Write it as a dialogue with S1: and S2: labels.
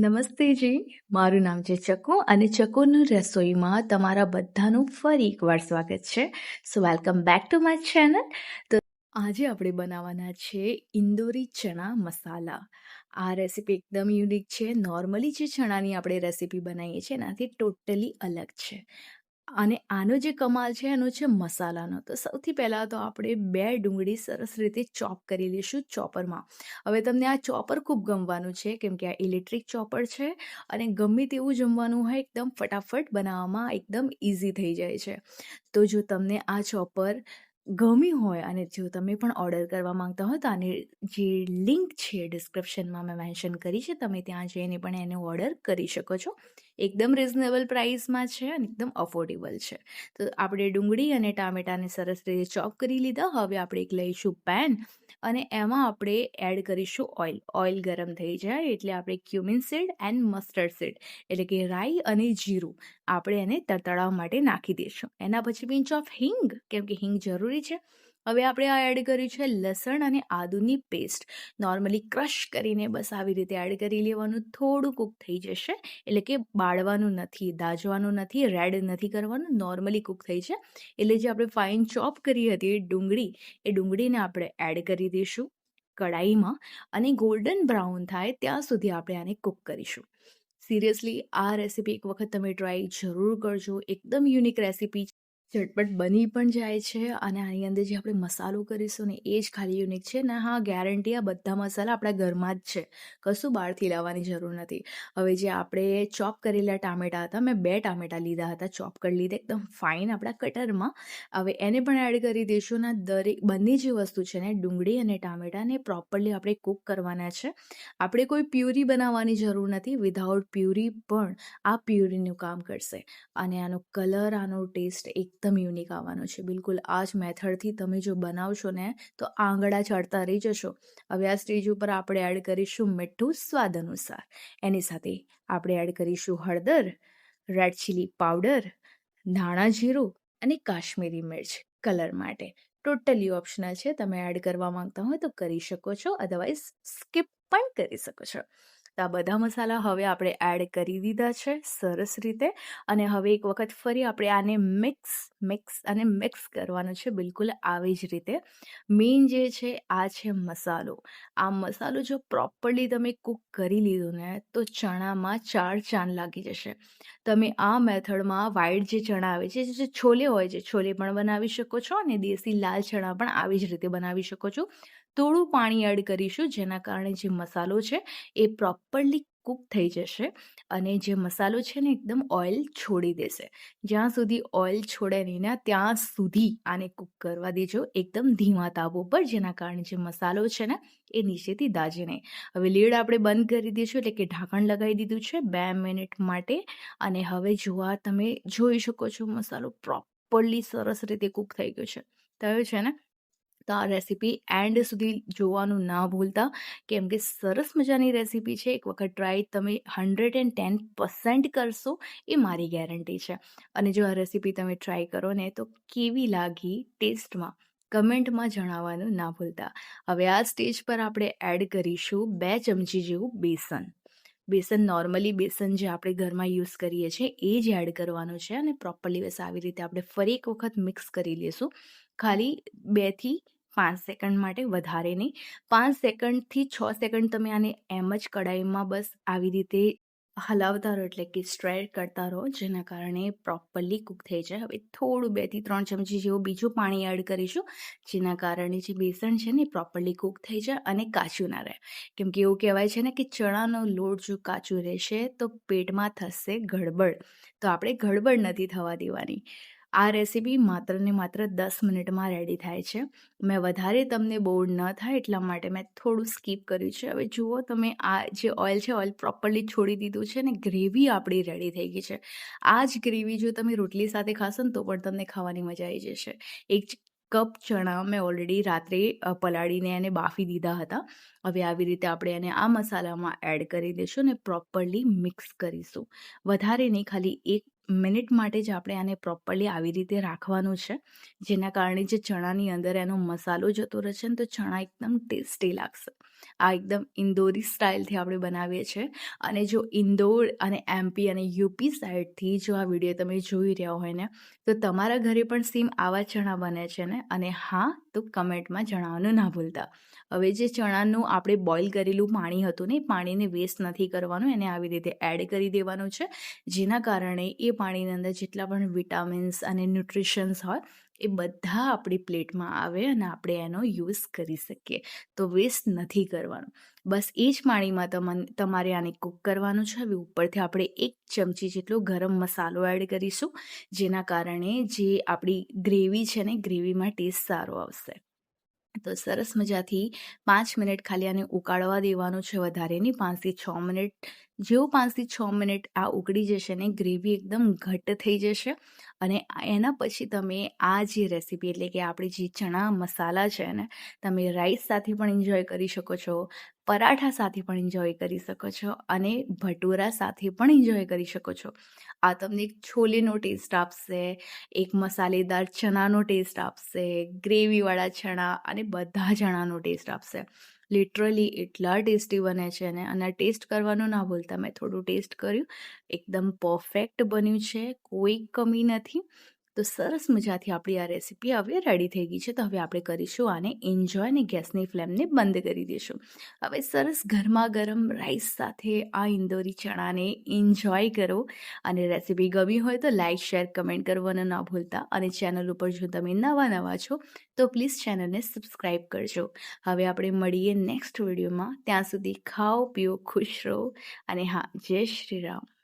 S1: નમસ્તે જી. મારું નામ છે ચકુ અને ચકોની રસોઈમાં તમારા બધાનું ફરી એકવાર સ્વાગત છે. So welcome back to my channel તો આજે આપણે બનાવવાના છે ઇન્દોરી ચણા મસાલા. આ રેસીપી એકદમ યુનિક છે. નોર્મલી જે ચણાની આપણે રેસીપી બનાવીએ છીએ એનાથી ટોટલી અલગ છે. અને આનો જે કમાલ છે, એનો છે મસાલાનો. તો સૌથી પહેલાં તો આપણે બે ડુંગળી સરસ રીતે ચોપ કરી લઈશું ચોપરમાં. હવે તમને આ ચોપર ખૂબ ગમવાનું છે, કેમ કે આ ઇલેક્ટ્રિક ચોપર છે અને ગમે તેવું જમવાનું હોય, એકદમ ફટાફટ બનાવવામાં એકદમ ઇઝી થઈ જાય છે. તો જો તમને આ ચોપર ગમ્યું હોય અને જો તમે પણ ઓર્ડર કરવા માંગતા હોય તો આની જે લિંક છે ડિસ્ક્રિપ્શનમાં મેં મેન્શન કરી છે, તમે ત્યાં જઈને પણ એને ઓર્ડર કરી શકો છો. એકદમ રિઝનેબલ પ્રાઇસમાં છે અને એકદમ અફોર્ડેબલ છે. તો આપણે ડુંગળી અને ટામેટાને સરસ રીતે ચોપ કરી લીધા. હવે આપણે એક લઈશું પેન અને એમાં આપણે એડ કરીશું ઓઇલ ઓઇલ ગરમ થઈ જાય એટલે આપણે cumin seed and mustard seed એટલે કે રાઈ અને જીરું આપણે એને તતડાવવા માટે નાખી દઈશું. એના પછી પિંચ ઓફ હિંગ, કેમ કે હિંગ જરૂરી છે. હવે આપણે આ એડ કર્યું છે લસણ અને આદુની પેસ્ટ નોર્મલી ક્રશ કરીને બસ આવી રીતે એડ કરી લેવાનું. થોડું કૂક થઈ જશે. એટલે કે બાળવાનું નથી, દાજવાનું નથી રેડ નથી કરવાનું. નોર્મલી કૂક થઈ છે. એટલે જે આપણે ફાઇન ચોપ કરી હતી ડુંગળી, એ ડુંગળીને આપણે એડ કરી દઈશું કડાઈમાં અને ગોલ્ડન બ્રાઉન થાય ત્યાં સુધી આપણે આને કૂક કરીશું. સિરિયસલી આ રેસીપી એક વખત તમે ટ્રાય જરૂર કરજો. એકદમ યુનિક રેસીપી ઝટપટ બની પણ જાય છે અને આની અંદર જે આપણે મસાલો કરીશું ને એ જ ખાલી યુનિક છે ને હા ગેરંટી આ બધા મસાલા આપણા ઘરમાં જ છે. કશું બહારથી લાવવાની જરૂર નથી. હવે જે આપણે ચોપ કરેલા ટામેટા હતા, મેં બે ટામેટા લીધા હતા ચોપ કરી લીધા, એકદમ ફાઇન આપણા કટરમાં. હવે એને પણ એડ કરી દઈશું ને દરેક બંને જે વસ્તુ છે ને, ડુંગળી અને ટામેટાને પ્રોપરલી આપણે કૂક કરવાના છે. આપણે કોઈ પ્યુરી બનાવવાની જરૂર નથી વિધાઉટ પ્યુરી પણ આ પ્યુરીનું કામ કરશે. અને આનો કલર આનો ટેસ્ટ એક એકદમ યુનિક આવવાનો છે. બિલકુલ, આ જ મેથડથી તમે જો બનાવશો ને, તો આંગળા ચડતા રહી જશો. હવે આ સ્ટેજ ઉપર આપણે એડ કરીશું મીઠું સ્વાદ અનુસાર. એની સાથે આપણે એડ કરીશું હળદર રેડ ચીલી પાવડર ધાણા જીરું અને કાશ્મીરી મિર્ચ કલર માટે. ટોટલી ઓપ્શનલ છે. તમે એડ કરવા માંગતા હોય તો કરી શકો છો. અધરવાઇઝ સ્કીપ પણ કરી શકો છો. તો આ બધા મસાલા હવે આપણે એડ કરી દીધા છે સરસ રીતે. અને હવે એક વખત ફરી આપણે આને મિક્સ મિક્સ અને મિક્સ કરવાનું છે બિલકુલ આવી જ રીતે. મેઇન જે છે, આ છે મસાલો. આ મસાલો જો પ્રોપરલી તમે કૂક કરી લીધો ને, તો ચણામાં ચાર ચાંદ લાગી જશે. તમે આ મેથડમાં વાઈટ જે ચણા આવે છે, જે છોલે હોય છે, છોલે પણ બનાવી શકો છો અને દેશી લાલ ચણા પણ આવી જ રીતે બનાવી શકો છો. થોડું પાણી એડ કરીશું, જેના કારણે જે મસાલો છે એ પ્રોપરલી કૂક થઈ જશે અને જે મસાલો છે ને એકદમ ઓઇલ છોડી દેશે. જ્યાં સુધી ઓઇલ છોડે નહીં ને ત્યાં સુધી આને કૂક કરવા દેજો. એકદમ ધીમા તાપ ઉપર, જેના કારણે જે મસાલો છે ને એ નીચેથી દાજે નહીં. હવે લીડ આપણે બંધ કરી દઈશું, એટલે કે ઢાંકણ લગાવી દીધું છે બે મિનિટ માટે. અને હવે જોવા તમે જોઈ શકો છો, મસાલો પ્રોપરલી સરસ રીતે કૂક થઈ ગયો છે. થયો છે ને? તો આ રેસીપી એન્ડ સુધી જોવાનું ના ભૂલતા. કેમ કે સરસ મજાની રેસીપી છે. એક વખત ટ્રાય તમે હંડ્રેડ એન્ડ ટેન પર્સન્ટ કરશો એ મારી ગેરંટી છે. અને જો આ રેસીપી તમે ટ્રાય કરો ને તો કેવી લાગી ટેસ્ટમાં કમેન્ટમાં જણાવવાનું ના ભૂલતા. હવે આ સ્ટેજ પર આપણે એડ કરીશું બે ચમચી જેવું બેસન. બેસન નોર્મલી બેસન જે આપણે ઘરમાં યુઝ કરીએ છીએ એ જ એડ કરવાનું છે અને પ્રોપરલી બસ આવી રીતે આપણે ફરી એક વખત મિક્સ કરી લઈશું. ખાલી બેથી પાંચ સેકન્ડ માટે વધારે નહીં. પાંચ સેકન્ડથી છ સેકન્ડ તમે આને એમ જ કડાઈમાં બસ આવી રીતે હલાવતા રહો એટલે કે સ્ટ્રેર કરતા રહો, જેના કારણે પ્રોપરલી કૂક થઈ જાય. હવે થોડું બેથી ત્રણ ચમચી જેવું બીજું પાણી એડ કરીશું, જેના કારણે જે બેસણ છે ને પ્રોપરલી કૂક થઈ જાય અને કાચું ના રહે. કેમ કે એવું કહેવાય છે ને કે ચણાનો લોટ જો કાચું રહેશે તો પેટમાં થશે ગડબડ. તો આપણે ગડબડ નથી થવા દેવાની. આ રેસીપી માત્ર ને માત્ર દસ મિનિટમાં રેડી થાય છે. મેં વધારે તમને બોર ન થાય એટલા માટે મેં થોડું સ્કીપ કર્યું છે. હવે જુઓ તમે આ જે ઓઇલ છે ઓઇલ પ્રોપરલી છોડી દીધું છે ને ગ્રેવી આપણી રેડી થઈ ગઈ છે. આ જ ગ્રેવી જો તમે રોટલી સાથે ખાશો ને તો પણ તમને ખાવાની મજા આવી જશે. એક કપ ચણા મેં ઓલરેડી રાત્રે પલાળીને એને બાફી દીધા હતા. હવે આવી રીતે આપણે એને આ મસાલામાં એડ કરી દઈશું ને પ્રોપરલી મિક્સ કરીશું. વધારે નહીં, ખાલી એક મિનિટ માટે જ આપણે આને પ્રોપરલી આવી રીતે રાખવાનું છે. જેના કારણે જે ચણાની અંદર એનો મસાલો જતો રહેશે ને તો ચણા એકદમ ટેસ્ટી લાગશે. આ એકદમ ઇન્દોરી સ્ટાઇલથી આપણે બનાવીએ છીએ. અને જો ઇન્દોર અને એમપી અને યુપી સાઈડથી જો આ વીડિયો તમે જોઈ રહ્યા હોય ને, તો તમારા ઘરે પણ સેમ આવા ચણા બને છે ને? અને હા તો કમેન્ટમાં જણાવવાનું ના ભૂલતા. હવે જે ચણાનું આપણે બોઇલ કરેલું પાણી હતું ને, એ પાણીને વેસ્ટ નથી કરવાનું, એને આવી રીતે એડ કરી દેવાનું છે. જેના કારણે એ પાણીની અંદર જેટલા પણ વિટામિન્સ અને ન્યુટ્રિશન્સ હોય એ બધા આપણી પ્લેટમાં આવે અને આપણે એનો યુઝ કરી શકીએ. તો વેસ્ટ નથી કરવાનું. બસ એ જ પાણીમાં તમને, તમારે આને કૂક કરવાનું છે. હવે ઉપરથી આપણે એક ચમચી જેટલો ગરમ મસાલો એડ કરીશું, જેના કારણે જે આપણી ગ્રેવી છે ને, ગ્રેવીમાં ટેસ્ટ સારો આવશે. તો સરસ મજાથી પાંચ મિનિટ ખાલી આને ઉકાળવા દેવાનું છે વધારે નહીં, પાંચથી છ મિનિટ જેવું પાંચથી છ મિનિટ આ ઉકળી જશે ને ગ્રેવી એકદમ ઘટ્ટ થઈ જશે અને એના પછી તમે આ જે રેસીપી એટલે કે આપણી જે ચણા મસાલા છે ને, તમે રાઈસ સાથે પણ એન્જોય કરી શકો છો, પરાઠા સાથે પણ એન્જોય કરી શકો છો અને ભટુરા સાથે પણ એન્જોય કરી શકો છો. આ તમને એક છોલેનો ટેસ્ટ આપશે, એક મસાલેદાર ચણાનો ટેસ્ટ આપશે, ગ્રેવીવાળા ચણા અને બધા ચણાનો ટેસ્ટ આપશે. લિટરલી એટલા ટેસ્ટી બને છે ને અને ટેસ્ટ કરવાનું ના ભૂલતા. મેં થોડું ટેસ્ટ કર્યું. એકદમ પરફેક્ટ બન્યું છે. કોઈ કમી નથી. તો સરસ મજાથી આપણી આ રેસીપી હવે રેડી થઈ ગઈ છે. તો હવે આપણે કરીશું આને એન્જોય અને ગેસની ફ્લેમને બંધ કરી દઈશું. હવે સરસ ગરમા ગરમ રાઈસ સાથે આ ઇન્દોરી ચણાને એન્જોય કરો. અને રેસીપી ગમી હોય તો લાઇક શેર કમેન્ટ કરવાનું ના ભૂલતા. અને ચેનલ ઉપર જો તમે નવા નવા છો, તો પ્લીઝ ચેનલને સબસ્ક્રાઈબ કરજો. હવે આપણે મળીએ નેક્સ્ટ વિડીયોમાં ત્યાં સુધી ખાઓ, પીઓ, ખુશ રહો. અને હા, જય શ્રી રામ.